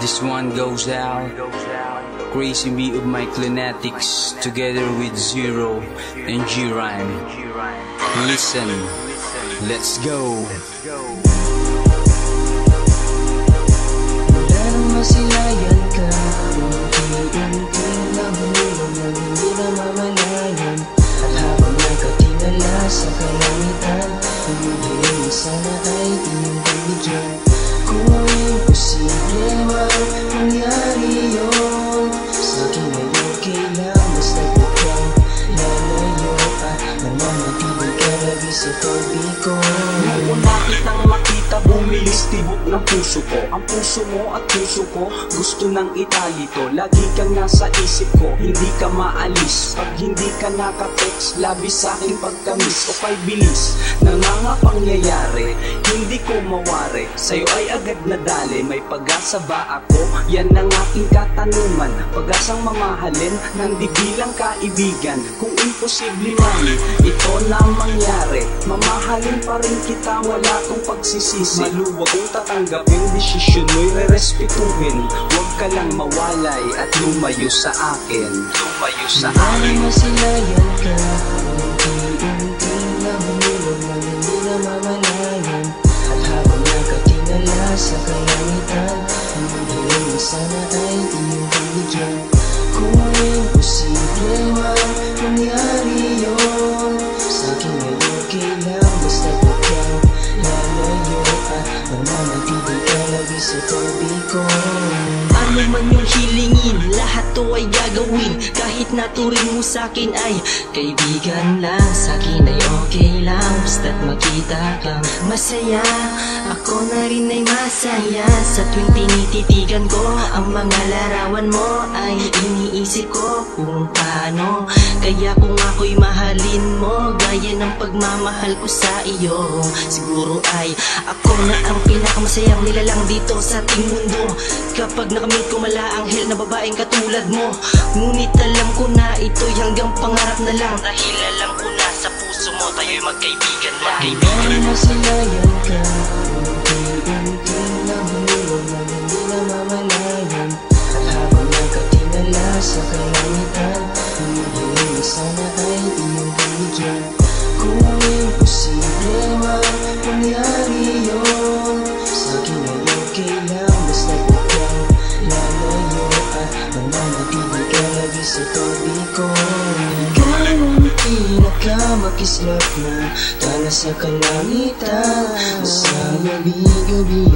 This one goes out. Crazy me of my clinetics together with Zero and G Rhyme. Listen, let's go. Wala nang masilayan ka Unti-unting nahulog ng hindi namamalayan At habang nakatingala sa kalangitan Hinihiling sana ay iyong pagbigyan tabi bumilis tibok ng puso ko. Ang puso mo at puso ko gusto nang italito. Lagi kang nasa isip ko, hindi ka maalis. Pag hindi ka nakatext, labis sa aking pagkamis O kay bilis ng mga pangyayari Hindi ko mawari, sa'yo ay agad nadali May pag-asa ba ako? Yan ang aking katanungan. Pag-asang mamahalin ng di bilang kaibigan. Kung imposible man, ito na mangyari. Mamahalin pa rin kita, wala kong pagsisisi Maluwag kung tatanggapin, desisyon mo'y rerespetuhin. Huwag ka lang mawalay at lumayo sa akin. Lumayo sa akin. masilayan ka hilingin, lahat to ay gagawin. Kahit naturing mo sa'kin ay kaibigan lang. Sa'kin ay okay lang, basta't makita kang masaya. Ako na rin ay masaya. Sa tuwing tinititigan ko Ang mga larawan mo ay iniisip ko kung paano. Kaya kung ako'y mahalin mo Gaya ng pagmamahal ko sa iyo Siguro ay ako na ang pinakamasayang nilalang dito sa ating mundo. Kapag nakamit ko mala anghel na babaeng katulad mo. Ngunit alam ko na ito'y hanggang pangarap na lang. Dahil alam ko na sa puso mo tayo'y magkaibigan lang Para masilayan ka sa tabi ko. Ikaw ang pinakamakislap na. Tala sa kalangitan Sa gabi-gabi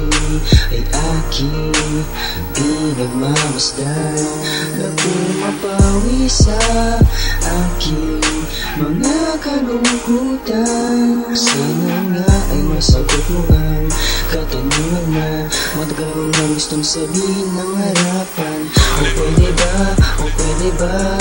ay aking pinagmamasdan Na pumapawi sa aking mga kalungkutan Sana nga ay masagot mo ang katanungan na Matagal na gustong sabihin ng harapan. O pwede pwede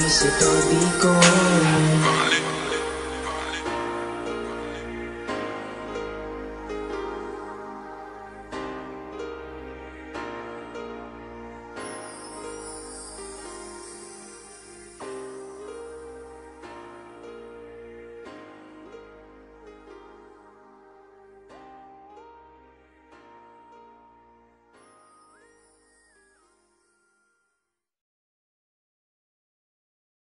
di sa tabi ko eh,